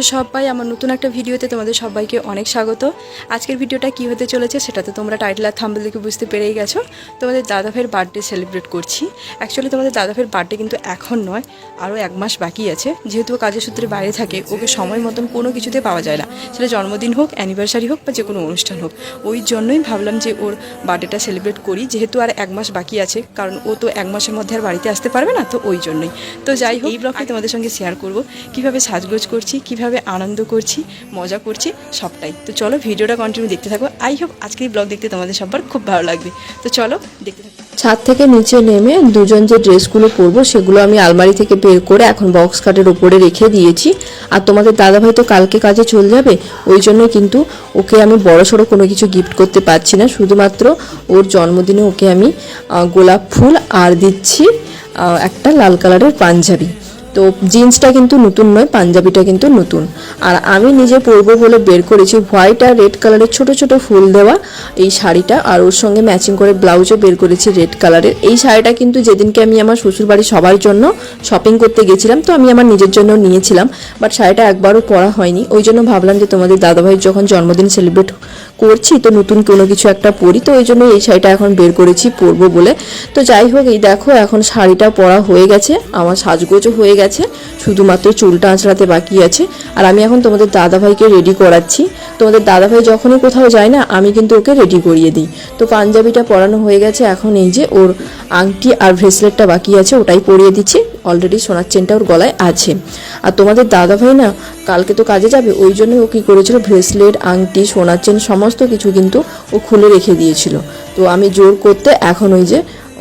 আছো সবাই আমার নতুন একটা ভিডিওতে তোমাদের সবাইকে অনেক স্বাগত। আজকের ভিডিওটা কি হতে চলেছে সেটা তো তোমরা টাইটেল আর থাম্বেল দেখে বুঝতে পেরেই গেছো। তোমাদের দাদাভাইয়ের বার্থডে সেলিব্রেট করছি। অ্যাকচুয়ালি তোমাদের দাদাভাইয়ের বার্থডে কিন্তু এখন নয় আরও এক মাস বাকি আছে। যেহেতু কাজের সূত্রে বাইরে থাকে ওকে সময় মতন কোনো কিছুতে পাওয়া যায় না। সেটা জন্মদিন হোক অ্যানিভার্সারি হোক বা যে কোনো অনুষ্ঠান হোক। ওই জন্যই ভাবলাম যে ওর বার্থডেটা সেলিব্রেট করি। যেহেতু আর এক মাস বাকি আছে কারণ ও তো এক মাসের মধ্যে আর বাড়িতে আসতে পারবে না তো ওই জন্যই। তো যাই হোক এই ব্লগটি তোমাদের সঙ্গে শেয়ার করব। কীভাবে সাজগোজ করছি কীভাবে আনন্দ করছি, মজা করছি, সবটাই। তো চলো ভিডিওটা কন্টিনিউ দেখতে থাকো। আই হোপ আজকের ব্লগ দেখতে তোমাদের সবার খুব ভালো লাগবে। তো চলো দেখতে থাকো। ছাদ থেকে নিচে নেমে দুজন যে ড্রেসগুলো পরবো, সেগুলো আমি আলমারি থেকে বের করে এখন বক্স কাটের উপরে রেখে দিয়েছি। আর তোমাদের দাদাভাই তো কালকে কাজে চলে যাবে, ওই জন্য কিন্তু ওকে আমি বড় সড়ো কোনো কিছু গিফট করতে পারছি না। শুধুমাত্র ওর জন্মদিনে ওকে আমি গোলাপ ফুল আর দিচ্ছি একটা লাল কালারের পাঞ্জাবি। তো জিন্সটা কিন্তু নতুন নয়, পাঞ্জাবিটা কিন্তু নতুন। আর আমি নিজে পরবো বলে বের করেছি হোয়াইট আর রেড কালারের ছোট ছোট ফুল দেওয়া এই শাড়িটা। আর ওর সঙ্গে ম্যাচিং করে ব্লাউজও বের করেছি রেড কালারের এই শাড়িটা কিন্তু যেদিনকে আমি আমার শ্বশুরবাড়ি সবার জন্য শপিং করতে গেছিলাম, তো আমি আমার নিজের জন্য নিয়েছিলাম। বাট শাড়িটা একবারও পরা হয়নি। ওই জন্য ভাবলাম যে তোমাদের দাদাভাইয়ের যখন জন্মদিন সেলিব্রেট করছি, তো নতুন কোনো কিছু একটা পরি, তো ওই জন্য এই শাড়িটা এখন বের করেছি পরবো বলে। তো যাই হোক, এই দেখো, এখন শাড়িটা পরা হয়ে গেছে। আমার সাজগোজও হয়ে গেছে, শুধুমাত্র চুলটা আঁচড়াতে বাকি আছে। আর আমি এখন তোমাদের দাদাভাইকে রেডি করাচ্ছি। তোমাদের দাদাভাই যখনই কোথাও যায় না, আমি কিন্তু ওকে রেডি করিয়ে দিই। তো পাঞ্জাবিটা পরানো হয়ে গেছে, এখন এই যে ওর আংটি আর ব্রেসলেটটা বাকি আছে, ওটাই পরিয়ে দিচ্ছি। অলরেডি সোনার চেনটা ওর গলায় আছে। আর তোমাদের দাদাভাই না, কালকে তো কাজে যাবে, ওই জন্য ও কী করেছিল ব্রেসলেট আংটি, সোনার চেন, সমস্ত কিছু কিন্তু ও খুলে রেখে দিয়েছিল। তো আমি জোর করতে এখন ওই যে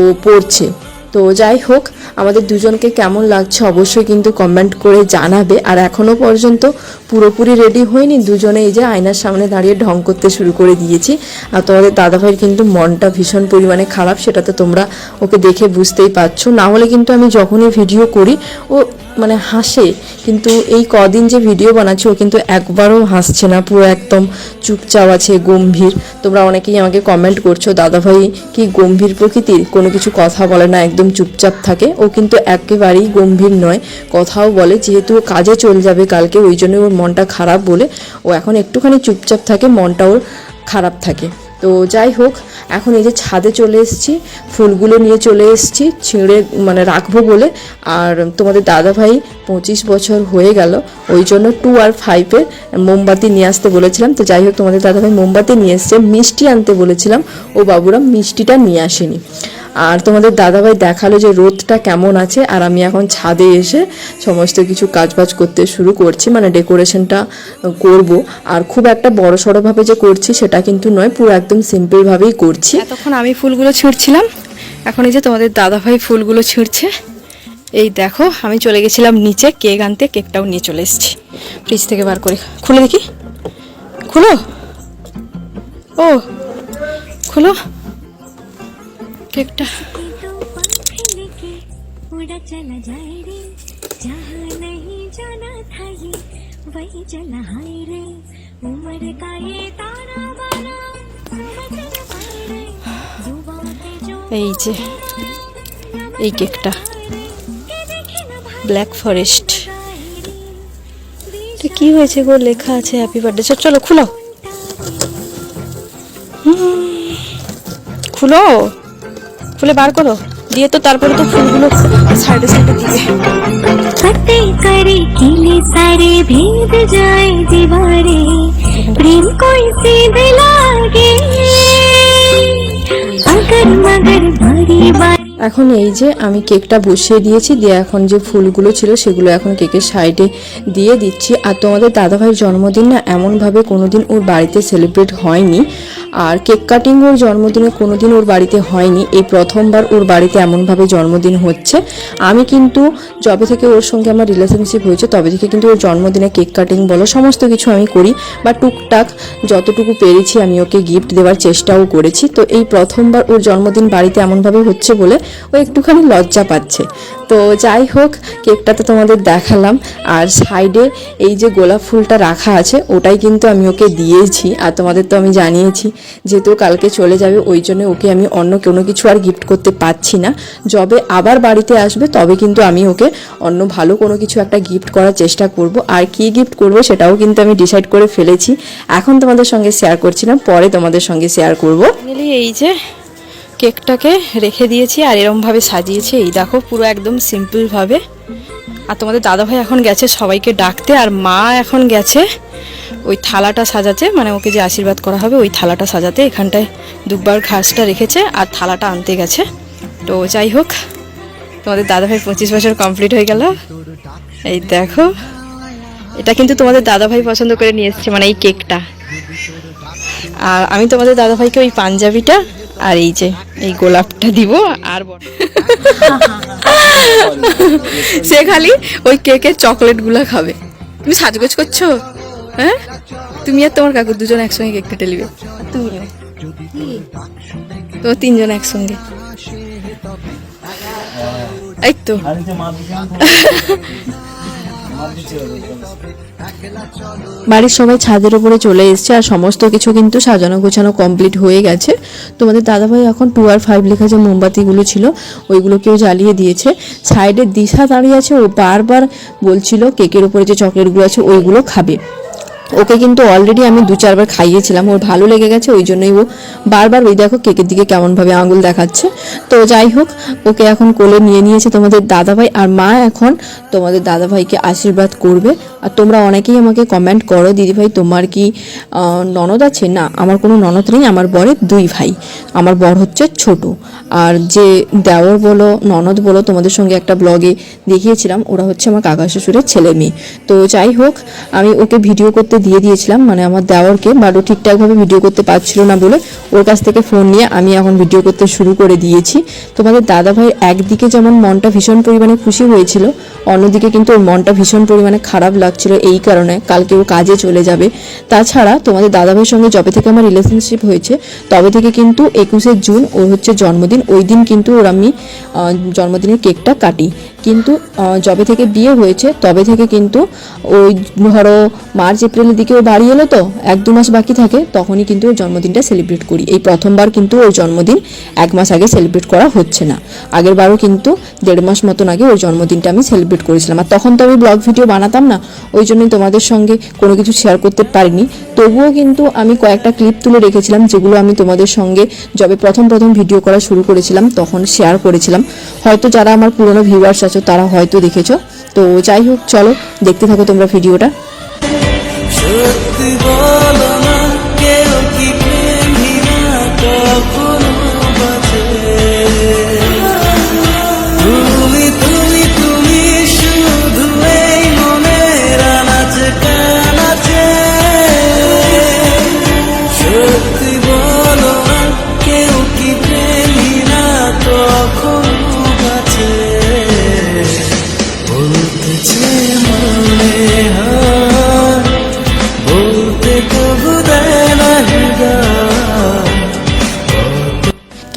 ও পড়ছে তো যাই হোক, আমাদের দুজনকে কেমন লাগছে অবশ্যই কিন্তু কমেন্ট করে জানাবে। আর এখনও পর্যন্ত পুরোপুরি রেডি হয়নি, দুজনে এই যে আয়নার সামনে দাঁড়িয়ে ঢং করতে শুরু করে দিয়েছি। আর তোমাদের দাদাভাইয়ের কিন্তু মনটা ভীষণ পরিমাণে খারাপ সেটা তো তোমরা ওকে দেখে বুঝতেই পারছ। না হলে কিন্তু আমি যখনই ভিডিও করি, ও মানে হাসে, কিন্তু এই কদিন যে ভিডিও বানাচ্ছি, ও কিন্তু একবারও হাসছে না, পুরো একদম চুপচাপ আছে, গম্ভীর। তোমরা অনেকেই আমাকে কমেন্ট করছ, দাদাভাই, কি গম্ভীর প্রকৃতির? কোনো কিছু কথা বলে না, একদম চুপচাপ থাকে। ও কিন্তু একেবারেই গম্ভীর নয়, কথাও বলে, যেহেতু কাজে চলে যাবে কালকে, ওই জন্য ওর মনটা খারাপ বলে, ও এখন একটুখানি চুপচাপ থাকে মনটা ওর খারাপ থাকে। তো যাই হোক, এখন এই যে ছাদে চলে এসেছি, ফুলগুলো নিয়ে চলে এসেছি, ছিঁড়ে মানে রাখব বলে। আর তোমাদের দাদাভাই পঁচিশ বছর হয়ে গেল, ওই জন্য টু আর ফাইভে মোমবাতি নিয়ে আসতে বলেছিলাম। তো যাই হোক, তোমাদের দাদাভাই মোমবাতি নিয়ে এসছে, মিষ্টি আনতে বলেছিলাম, ও বাবুরা মিষ্টিটা নিয়ে আসেনি। আর তোমাদের দাদাভাই দেখাল যে রোদটা কেমন আছে, আর আমি এখন ছাদে এসে সমস্ত কিছু কাজবাজ করতে শুরু করছি মানে ডেকোরেশনটা করব। আর খুব একটা বড় সড়োভাবে যে করছি সেটা কিন্তু নয়, পুরো একদম সিম্পলভাবেই করছি। তখন আমি ফুলগুলো ছিঁড়ছিলাম, এখন এই যে তোমাদের দাদাভাই ফুলগুলো ছিঁড়ছে, এই দেখো, আমি চলে গেছিলাম নিচে, কেক আনতে, কেকটাও নিয়ে চলে এসেছি। ফ্রিজ থেকে বার করে খুলে দেখি। খুলো? ও, খুলো? কেকটা तो पंख लेके उड़ा चला जाए रे जहाँ नहीं जाना था ये वही चला हाय रे उम्र का ये ताना बाना वचन पाए रे युवाओं के जो এই যে এই কেকটা के देखे न भाई ব্ল্যাক ফরেস্ট गाए रे এটা কি হয়েছে গো লেখা আছে হ্যাপি বার্থডে চল চলো খুলো হুম, খুলো খুলে বার করো দিয়ে তো তারপরে তো ফুলগুলো সাইডে সাইডে দিবে फतेह करे किले सारे भेद जाए दीवारे प्रेम कोई सीधे लागे अगर मगर बारी बारी এখন এই যে আমি কেকটা বসিয়ে দিয়েছি, দিয়ে এখন যে ফুলগুলো ছিল সেগুলো এখন কেকের সাইডে দিয়ে দিচ্ছি। আর তোমাদের দাদাভাইয়ের জন্মদিন না এমনভাবে কোনোদিন ওর বাড়িতে সেলিব্রেট হয়নি। আর কেক কাটিং ওর জন্মদিনে কোনোদিন ওর বাড়িতে হয়নি। এই প্রথমবার ওর বাড়িতে এমনভাবে জন্মদিন হচ্ছে। আমি কিন্তু যবে থেকে ওর সঙ্গে আমার রিলেশনশিপ হয়েছে, তবে থেকে কিন্তু ওর জন্মদিনে কেক কাটিং বলো সমস্ত কিছু আমি করি। বা টুকটাক যতটুকু পেরেছি আমি ওকে গিফট দেওয়ার চেষ্টাও করেছি। তো এই প্রথমবার ওর জন্মদিন বাড়িতে এমনভাবে হচ্ছে বলে ও একটুখানি লজ্জা পাচ্ছে। তো যাই হোক, কেকটা তো তোমাদের দেখালাম। আর সাইডে এই যে গোলাপ ফুলটা রাখা আছে, ওটাই কিন্তু আমি ওকে দিয়েছি। আর তোমাদের তো আমি জানিয়েছি যেহেতু কালকে চলে যাবে, ওই জন্য ওকে আমি অন্য কোনো কিছু আর গিফট করতে পারছি না। যবে আবার বাড়িতে আসবে, তবে কিন্তু আমি ওকে অন্য ভালো কোনো কিছু একটা গিফট করার চেষ্টা করব। আর কি গিফট করব সেটাও কিন্তু আমি ডিসাইড করে ফেলেছি। এখন তোমাদের সঙ্গে শেয়ার করছি না পরে তোমাদের সঙ্গে শেয়ার করব। এই যে কেকটাকে রেখে দিয়েছি আর এরমভাবে সাজিয়েছি। এই দেখো, পুরো একদম সিম্পলভাবে। আর তোমাদের দাদাভাই এখন গেছে সবাইকে ডাকতে, আর মা এখন গেছে ওই থালাটা সাজাতে। মানে ওকে যে আশীর্বাদ করা হবে, ওই থালাটা সাজাতে। এখানটায় দুবার ঘাসটা রেখেছে আর থালাটা আনতে গেছে। তো যাই হোক, তোমাদের দাদাভাই পঁচিশ বছর কমপ্লিট হয়ে গেল। এই দেখো, এটা কিন্তু তোমাদের দাদাভাই পছন্দ করে নিয়ে এসেছে মানে এই কেকটা। আর আমি তোমাদের দাদাভাইকে ওই পাঞ্জাবিটা আর এই যে এই গোলাপটা দিব আর সে খালি ওই কেকের চকলেটগুলো খাবে। তুমি সাজগোজ করছ? হ্যাঁ? তুমি আর তোমার কাকু দুজন একসঙ্গে কেক কেটে নিবে। তো তিনজন একসঙ্গে। এই তো। বাড়ির সবাই ছাদের উপরে চলে এসছে আর সমস্ত কিছু কিন্তু সাজানো গোছানো কমপ্লিট হয়ে গেছে। তোমাদের দাদাভাই এখন টু আর ফাইভ লেখা যে মোমবাতিগুলো ছিল ওইগুলো কেউ জ্বালিয়ে দিয়েছে। সাইডে দিশা দাঁড়িয়ে আছে, ও বারবার বলছিল কেকের উপরে যে চকলেটগুলো আছে, ওইগুলো খাবে। ওকে কিন্তু অলরেডি আমি দু চারবার খাইয়েছিলাম, ওর ভালো লেগে গেছে, ওই জন্যই ও বারবার ওই দেখো কেকের দিকে কেমনভাবে আঙুল দেখাচ্ছে। তো যাই হোক, ওকে এখন কোলে নিয়ে নিয়েছে তোমাদের দাদাভাই আর মা এখন তোমাদের দাদাভাইকে আশীর্বাদ করবে। আর তোমরা অনেকেই আমাকে কমেন্ট করো, দিদিভাই তোমার কি ননদ আছে? না, আমার কোনো ননদ নেই, আমার বরের দুই ভাই। আমার বর হচ্ছে ছোট। আর যে দেওর বলো, ননদ বলো, তোমাদের সঙ্গে একটা ব্লগে দেখিয়েছিলাম, ওরা হচ্ছে আমার কাকা শ্বশুরের ছেলে মেয়ে। তো যাই হোক, আমি ওকে ভিডিও করতে দিয়ে দিয়েছিলাম মানে আমার দেওরকে, বাট ও ঠিকঠাকভাবে ভিডিও করতে পারছিল না বলে ওর কাছ থেকে ফোন নিয়ে আমি এখন ভিডিও করতে শুরু করে দিয়েছি। তোমাদের দাদাভাই একদিকে যেমন মনটা ভীষণ পরিমাণে খুশি হয়েছিল, অন্যদিকে কিন্তু ওর মনটা ভীষণ পরিমাণে খারাপ লাগছিল এই কারণে কালকে ও কাজে চলে যাবে। তাছাড়া তোমাদের দাদাভাইয়ের সঙ্গে যবে থেকে আমার রিলেশনশিপ হয়েছে, তবে থেকে কিন্তু একুশে জুন ওর হচ্ছে জন্মদিন, ওই দিন কিন্তু ওর আমি জন্মদিনের কেকটা কাটি। কিন্তু যবে থেকে বিয়ে হয়েছে, তবে থেকে কিন্তু ওই ধরো মার্চ, এপ্রিলের দিকে ও বাড়ি এলো তো, এক দু মাস বাকি থাকে, তখনই কিন্তু ওর জন্মদিনটা সেলিব্রেট করি। এই প্রথমবার কিন্তু ওর জন্মদিন এক মাস আগে সেলিব্রেট করা হচ্ছে না। আগের বারও কিন্তু দেড় মাস মতন আগে ওর জন্মদিনটা আমি সেলিব্রেট করেছিলাম। আর তখন তো আমি ব্লগ ভিডিও বানাতাম না, ওই জন্যই তোমাদের সঙ্গে কোনো কিছু শেয়ার করতে পারিনি। তবুও কিন্তু আমি কয়েকটা ক্লিপ তুলে রেখেছিলাম, যেগুলো আমি তোমাদের সঙ্গে যবে প্রথম প্রথম ভিডিও করা শুরু করেছিলাম, তখন শেয়ার করেছিলাম। হয়তো যারা আমার পুরনো ভিউয়ার্স আছো তারা হয়তো দেখেছ। তো যাই হোক চলো দেখতে থাকো তোমরা ভিডিওটা। সত্যি বলো।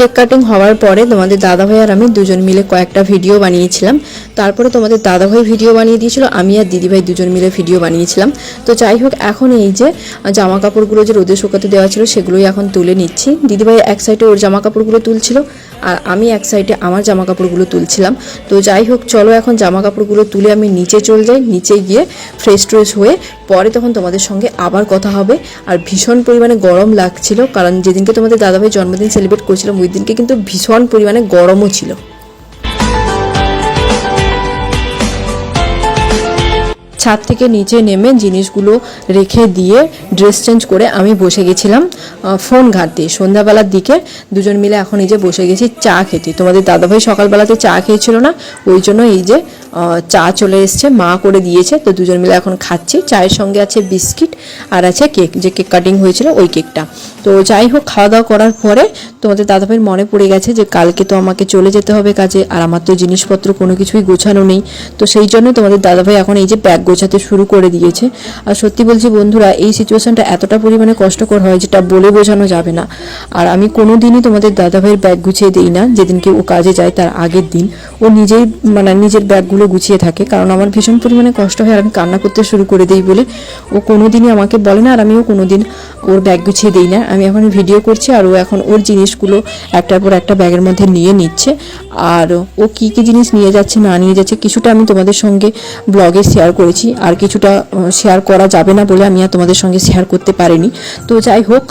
কেক কাটিং হওয়ার পরে তোমাদের দাদাভাই আর আমি দুজন মিলে কয়েকটা ভিডিও বানিয়েছিলাম। তারপরে তোমাদের দাদাভাই ভিডিও বানিয়ে দিয়েছিল, আমি আর দিদিভাই দুজন মিলে ভিডিও বানিয়েছিলাম। তো যাই হোক, এখন এই যে জামা কাপড়গুলো যে রোদে শুকাতে দেওয়া ছিল, সেগুলোই এখন তুলে নিচ্ছি। দিদিভাই এক সাইডে ওর জামা কাপড়গুলো তুলছিল আর আমি এক সাইডে আমার জামা কাপড়গুলো তুলছিলাম। তো যাই হোক, চলো এখন জামা কাপড়গুলো তুলে আমি নিচে চলে যাই, নিচে গিয়ে ফ্রেশ ট্রেশ হয়ে পরে তখন তোমাদের সঙ্গে আবার কথা হবে। আর ভীষণ পরিমাণে গরম লাগছিল, কারণ যেদিনকে তোমাদের দাদাভাই জন্মদিন সেলিব্রেট করেছিলাম, ওই দিনকে কিন্তু ভীষণ পরিমাণে গরমও ছিল। ছাদ থেকে নিচে নেমে জিনিসগুলো রেখে দিয়ে ড্রেস চেঞ্জ করে আমি বসে গেছিলাম ফোন ঘাঁটতে। সন্ধ্যাবেলার দিকে দুজন মিলে এখন এই যে বসে গেছি, চা খেতে। তোমাদের দাদাভাই সকালবেলাতে চা খেয়েছিল না, ওই জন্য এই যে চা চলে এসছে, মা করে দিয়েছে, তো দুজন মিলে এখন খাচ্ছি। চায়ের সঙ্গে আছে বিস্কিট আর আছে কেক, যে কেক কাটিং হয়েছিল ওই কেকটা। তো যাই হোক, খাওয়া দাওয়া করার পরে তোমাদের দাদাভাইয়ের মনে পড়ে গেছে যে কালকে তো আমাকে চলে যেতে হবে কাজে, আর আমার তো জিনিসপত্র কোনো কিছুই গোছানো নেই। তো সেই জন্য তোমাদের দাদাভাই এখন এই যে ব্যাগ গোছাতে শুরু করে দিয়েছে। আর সত্যি বলছি বন্ধুরা, এই সিচুয়েশনটা এতটা পরিমাণে কষ্টকর হয় যেটা বলে বোঝানো যাবে না। আর আমি কোনো দিনই তোমাদের দাদাভাইয়ের ব্যাগ গুছিয়ে দিই না যেদিনকে ও কাজে যায় তার আগের দিন। ও নিজেই মানে নিজের ব্যাগগুলো গুছিয়ে থাকে, কারণ আমার ভীষণ পরিমাণে কষ্ট হয় আর আমি কান্না করতে শুরু করে দিই বলে। ও কোনো দিনই আমাকে বলে না, আর আমিও কোনো দিন ওর ব্যাগ গুছিয়ে দিই না। আমি এখন ভিডিও করছি আর ও এখন ওর জিনিসগুলো একটার পর একটা ব্যাগের মধ্যে নিয়ে নিচ্ছে। আর ও কি কি জিনিস নিয়ে যাচ্ছে, না নিয়ে যাচ্ছে, কিছুটা আমি তোমাদের সঙ্গে ব্লগে শেয়ার করেছি। আর কিছুটা শেয়ার করা যাবে না বলে আমি আর তোমাদের সঙ্গে শেয়ার করতে পারিনি। তো যাই হোক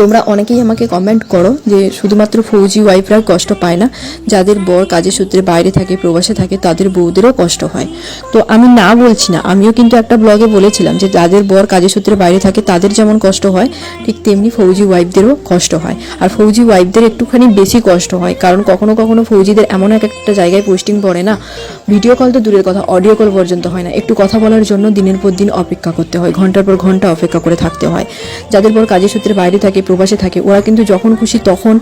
তোমরা অনেকেই আমাকে কমেন্ট করো যে শুধুমাত্র ফৌজি ওয়াইফরা কষ্ট পায় না। যাদের বর কাজের সূত্রে বাইরে থাকে, প্রবাসে থাকে, তাদের বউদেরও কষ্ট হয়। তো আমি না বলছি না, আমিও কিন্তু একটা ব্লগে বলেছিলাম যে যাদের বর কাজের সূত্রে বাইরে থাকে, তাদের যেমন কষ্ট হয়, ঠিক তেমনি ফৌজি ওয়াইফদেরও কষ্ট হয়। আর ফৌজি ওয়াইফদের একটুখানি বেশি কষ্ট হয়, কারণ কখনো কখনো ফৌজিদের এমন এক একটা জায়গায় পোস্টিং পড়ে না। ভিডিও কল তো দূরের কথা অডিও কল পর্যন্ত হয় না। একটু কথা বলার জন্য দিনের পর দিন অপেক্ষা করতে হয়, ঘণ্টার পর ঘণ্টা অপেক্ষা করে থাকতে হয়। যাদের বর কাজের সূত্রে বাইরে থাকে প্রবাসে থাকে, ওরা কিন্তু যখন খুশি তখন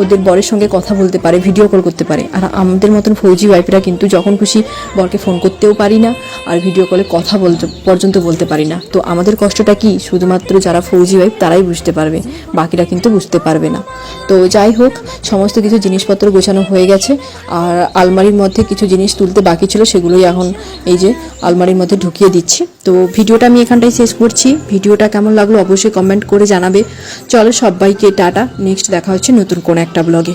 ওদের বরের সঙ্গে কথা বলতে পারে ভিডিও কল করতে পারে। আর আমাদের মতন ফৌজি ওয়াইফেরা কিন্তু যখন খুশি বরকে ফোন করতেও পারি না আর ভিডিও কলে কথা বলতে, পর্যন্ত বলতে পারি না। তো আমাদের কষ্টটা কি? শুধুমাত্র যারা ফৌজি ওয়াইফ তারাই বুঝতে পারবে, বাকিরা কিন্তু বুঝতে পারবে না। তো যাই হোক, সমস্ত কিছু জিনিসপত্র গোছানো হয়ে গেছে, আর আলমারির মধ্যে কিছু জিনিস তুলতে বাকি ছিল সেগুলোই এখন এই যে আলমারির মধ্যে ঢুকিয়ে দিচ্ছি। তো ভিডিওটা আমি এখানটাই শেষ করছি। ভিডিওটা কেমন লাগল অবশ্যই কমেন্ট করে জানাবে। চলো সবাইকে টাটা। নেক্সট দেখা হচ্ছে নতুন কোন একটা ব্লগে